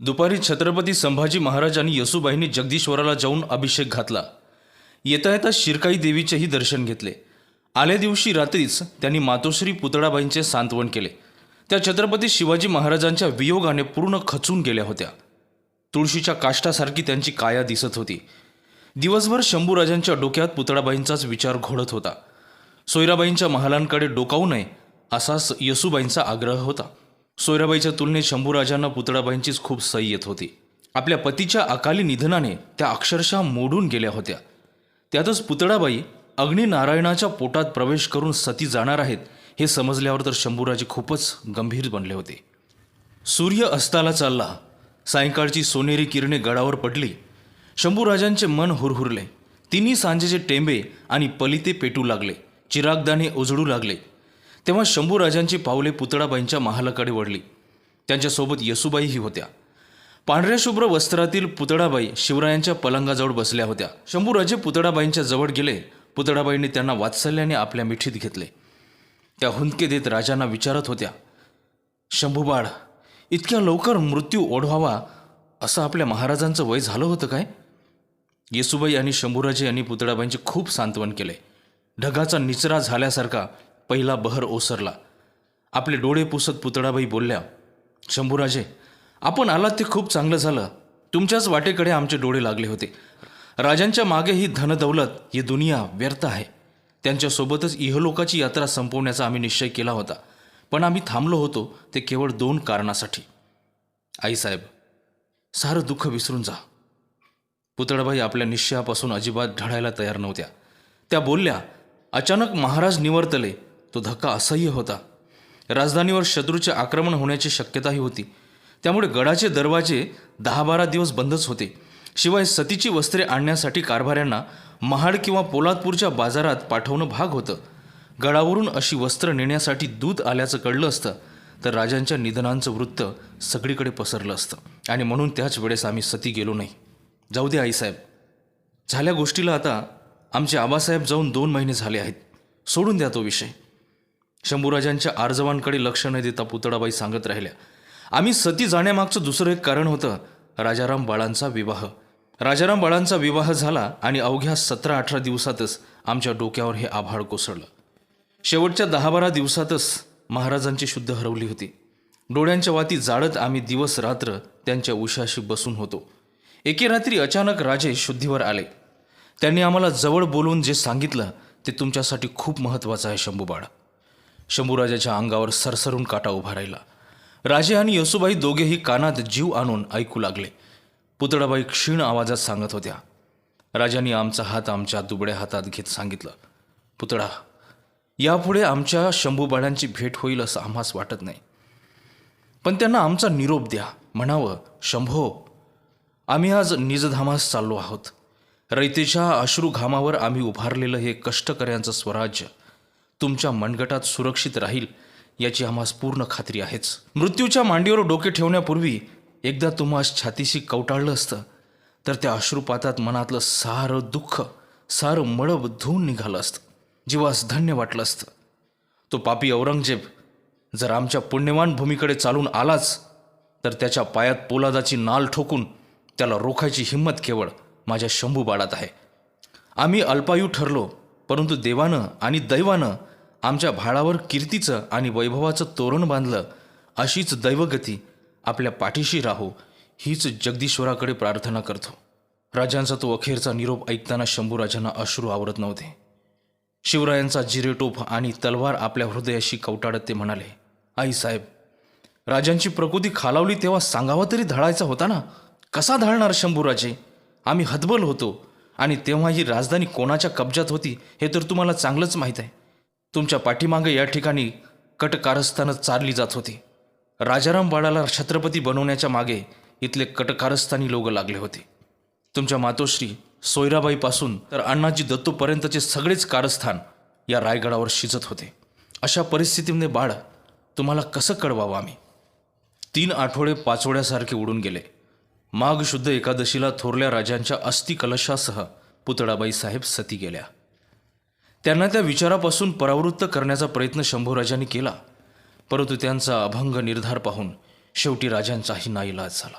दुपारी छत्रपती संभाजी महाराज आणि येसुबाईंनी जगदीश्वराला जाऊन अभिषेक घातला. येता येता शिरकाई देवीचेही दर्शन घेतले. आल्या दिवशी रात्रीच त्यांनी मातोश्री पुतळाबाईंचे सांत्वन केले. त्या छत्रपती शिवाजी महाराजांच्या वियोगाने पूर्ण खचून गेल्या होत्या. तुळशीच्या काष्टासारखी त्यांची काया दिसत होती. दिवसभर शंभूराजांच्या डोक्यात पुतळाबाईंचाच विचार घोडत होता. सोयराबाईंच्या महालांकडे डोकावू नये असाच येसुबाईंचा आग्रह होता. सोयराबाईच्या तुलनेत शंभूराजांना पुतळाबाईंचीच खूप सई येत होती. आपल्या पतीच्या अकाली निधनाने त्या अक्षरशः मोडून गेल्या होत्या. त्यातच पुतळाबाई अग्निनारायणाच्या पोटात प्रवेश करून सती जाणार आहेत हे समजल्यावर तर शंभूराजे खूपच गंभीर बनले होते. सूर्य अस्ताला चालला. सायंकाळची सोनेरी किरणे गडावर पडली. शंभूराजांचे मन हुरहुरले. तिन्ही सांजेचे टेंबे आणि पलिते पेटू लागले. चिरागदाणे उजळू लागले. तेव्हा शंभूराजांची पावले पुतळाबाईंच्या महालाकडे वळली त्यांच्यासोबत येसुबाईही होत्या. पांढऱ्या शुभ्र वस्त्रातील पुतळाबाई शिवरायांच्या पलंगाजवळ बसल्या होत्या. शंभूराजे पुतळाबाईंच्या जवळ गेले. पुतळाबाईंनी त्यांना वात्सल्याने आपल्या मिठीत घेतले. त्या हुंदके देत राजांना विचारत होत्या शंभूबाळ इतक्या लवकर मृत्यू ओढवावा असं आपल्या महाराजांचं वय झालं होतं काय? येसुबाई आणि शंभूराजे यांनी पुतळाबाईंचे खूप सांत्वन केले. ढगाचा निचरा झाल्यासारखा पहिला बहर ओसरला. आपले डोळे पुसत पुतळाबाई बोलल्या शंभूराजे आपण आलात ते खूप चांगलं झालं. तुमच्याच वाटेकडे आमचे डोळे लागले होते. राजांच्या मागे ही धनदौलत ही दुनिया व्यर्थ आहे. त्यांच्यासोबतच इहलोकाची यात्रा संपवण्याचा आम्ही निश्चय केला होता. पण आम्ही थांबलो होतो ते केवळ दोन कारणासाठी. आईसाहेब सारं दुःख विसरून जा. पुतळाबाई आपल्या निश्चयापासून अजिबात ढळायला तयार नव्हत्या. त्या बोलल्या अचानक महाराज निवर्तले. तो धक्का असह्य होता. राजधानीवर शत्रूचे आक्रमण होण्याची शक्यताही होती. त्यामुळे गडाचे दरवाजे दहा बारा दिवस बंदच होते. शिवाय सतीची वस्त्रे आणण्यासाठी कारभाऱ्यांना महाड किंवा पोलादपूरच्या बाजारात पाठवणं भाग होतं. गडावरून अशी वस्त्र नेण्यासाठी दूध आल्याचं कळलं असतं तर राजांच्या निधनांचं वृत्त सगळीकडे पसरलं असतं. आणि म्हणून त्याच वेळेस आम्ही सती गेलो नाही. जाऊ दे आईसाहेब. झाल्या गोष्टीला आता आमचे आबासाहेब जाऊन दोन महिने झाले आहेत. सोडून द्या तो विषय. शंभूराजांच्या आर्जवांकडे लक्ष न देता पुतळाबाई सांगत राहिल्या आम्ही सती जाण्यामागचं दुसरं एक कारण होतं राजाराम बाळांचा विवाह. राजाराम बाळांचा विवाह झाला आणि अवघ्या सतरा अठरा दिवसातच आमच्या डोक्यावर हे आभाळ कोसळलं. शेवटच्या दहा बारा दिवसातच महाराजांची शुद्ध हरवली होती. डोळ्यांच्या वाती जाळत आम्ही दिवस रात्र त्यांच्या उशाशी बसून होतो. एके रात्री अचानक राजे शुद्धीवर आले. त्यांनी आम्हाला जवळ बोलवून जे सांगितलं ते तुमच्यासाठी खूप महत्त्वाचं आहे शंभूबाळा. शंभूराजाच्या अंगावर सरसरून काटा उभा राहिला. राजे आणि यसुबाई दोघेही कानात जीव आणून ऐकू लागले. पुतळाबाई क्षीण आवाजात सांगत होत्या राजांनी आमचा हात आमच्या दुबड्या हातात घेत सांगितलं. पुतळा यापुढे आमच्या शंभूबाळांची भेट होईल असं आम्हास वाटत नाही. पण त्यांना आमचा निरोप द्या. म्हणावं शंभो आम्ही आज निजधामास चाललो आहोत. रयतेच्या अश्रू घामावर आम्ही उभारलेलं हे कष्टकऱ्यांचं स्वराज्य तुमच्या मनगटात सुरक्षित राहील याची आम्हास पूर्ण खात्री आहेच. मृत्यूच्या मांडीवर डोके ठेवण्यापूर्वी एकदा तुम्हास छातीशी कवटाळलं असतं तर त्या अश्रुपातात मनातलं सारं दुःख सारं मळब धुवून निघालं असतं. जीवास धन्य वाटलं असतं. तो पापी औरंगजेब जर आमच्या पुण्यवान भूमीकडे चालून आलाच तर त्याच्या पायात पोलादाची नाल ठोकून त्याला रोखायची हिंमत केवळ माझ्या शंभू बाळात आहे. आम्ही अल्पायू ठरलो परंतु देवानं आणि दैवानं आमच्या भाळावर कीर्तीचं आणि वैभवाचं तोरण बांधलं अशीच दैवगती आपल्या पाठीशी राहो हीच जगदीश्वराकडे प्रार्थना करतो. राजांचा तो अखेरचा निरोप ऐकताना शंभूराजांना अश्रू आवरत नव्हते. शिवरायांचा जिरेटोप आणि तलवार आपल्या हृदयाशी कवटाळत ते म्हणाले आई साहेब राजांची प्रकृती खालावली तेव्हा सांगावा तरी धडायचा होता ना? कसा धाळणार शंभूराजे? आम्ही हतबल होतो. आणि तेव्हा ही राजधानी कोणाच्या कब्जात होती हे तर तुम्हाला चांगलंच माहीत आहे. तुमच्या पाठीमागे या ठिकाणी कटकारस्थानं चालली जात होती. राजाराम बाळाला छत्रपती बनवण्याच्या मागे इथले कटकारस्थानी लोक लागले होते. तुमच्या मातोश्री सोयराबाईपासून तर अण्णाजी दत्तूपर्यंतचे सगळेच कारस्थान या रायगडावर शिजत होते. अशा परिस्थितीमध्ये बाळ तुम्हाला कसं कळवावं आम्ही? तीन आठवडे पाचोड्यासारखे उडून गेले. माघ शुद्ध एकादशीला थोरल्या राजांच्या अस्थि कलशासह पुतळाबाई साहेब सती गेल्या. त्यांना त्या विचारापासून परावृत्त करण्याचा प्रयत्न शंभूराजांनी केला परंतु त्यांचा अभंग निर्धार पाहून शेवटी राजांचाही नाईलाज झाला.